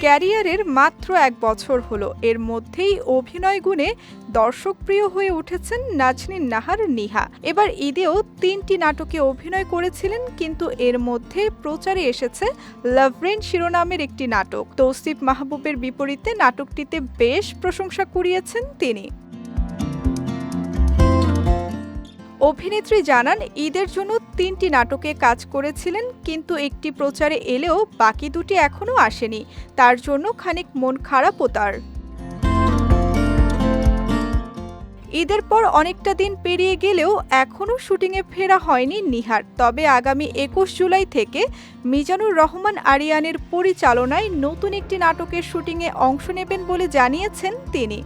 ক্যারিয়ারের মাত্র এক বছর হলো। এর মধ্যেই অভিনয় গুণে দর্শকপ্রিয় হয়ে উঠেছেন নাজনীন নাহার নিহা। এবার ঈদেও তিনটি নাটকে অভিনয় করেছিলেন, কিন্তু এর মধ্যে প্রচারে এসেছে লাভরেন শিরোনামের একটি নাটক। তৌসিফ মাহবুবের বিপরীতে নাটকটিতে বেশ প্রশংসা কুড়িয়েছেন তিনি। অভিনেত্রী জানান, ঈদের জন্য তিনটি নাটকে কাজ করেছিলেন, কিন্তু একটি প্রচারে এলেও বাকি দুটি এখনও আসেনি। তার জন্য খানিক মন খারাপও তার। ঈদের পর অনেকটা দিন পেরিয়ে গেলেও এখনও শুটিংয়ে ফেরা হয়নি নিহার। তবে আগামী একুশ জুলাই থেকে মিজানুর রহমান আরিয়ানের পরিচালনায় নতুন একটি নাটকের শুটিংয়ে অংশ নেবেন বলে জানিয়েছেন তিনি।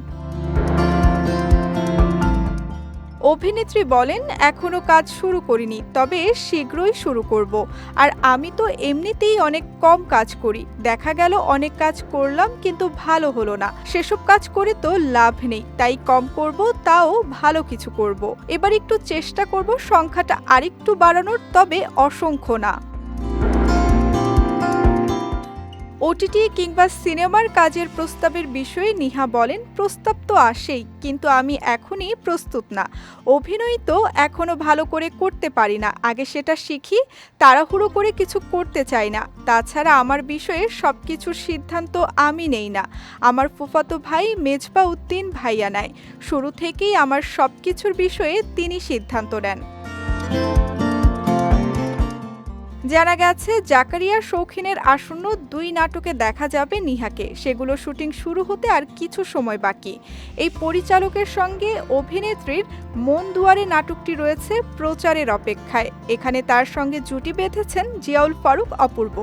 অভিনেত্রী বলেন এখনও কাজ শুরু করিনি, তবে শীঘ্রই শুরু করব। আর আমি তো এমনিতেই অনেক কম কাজ করি। দেখা গেল অনেক কাজ করলাম, কিন্তু ভালো হলো না। সেসব কাজ করে তো লাভ নেই। তাই কম করব, তাও ভালো কিছু করব। এবার একটু চেষ্টা করব, সংখ্যাটা আরেকটু বাড়ানোর, তবে অসংখ্য না। ওটিটি কিংবা সিনেমার কাজের প্রস্তাবের বিষয়ে নিহা বলেন, প্রস্তাব তো আসেই, কিন্তু আমি এখনই প্রস্তুত না। অভিনয় তো এখনও ভালো করে করতে পারি না। আগে সেটা শিখি, তাড়াহুড়ো করে কিছু করতে চাই না। তাছাড়া আমার বিষয়ে সব কিছুর সিদ্ধান্ত আমি নেই না। আমার ফুফাতো ভাই মেজবা উদ্দিন ভাইয়া নেয় শুরু থেকেই আমার সব কিছুর বিষয়ে তিনি সিদ্ধান্ত নেন। জানা গেছে, জাকারিয়া শৌখিনের আসন্ন দুই নাটকে দেখা যাবে নিহাকে। সেগুলো শুটিং শুরু হতে আর কিছু সময় বাকি। এই পরিচালকের সঙ্গে অভিনেত্রীর মন দুয়ারে নাটকটি রয়েছে প্রচারের অপেক্ষায়। এখানে তার সঙ্গে জুটি বেঁধেছেন জিয়াউল ফারুক অপূর্ব।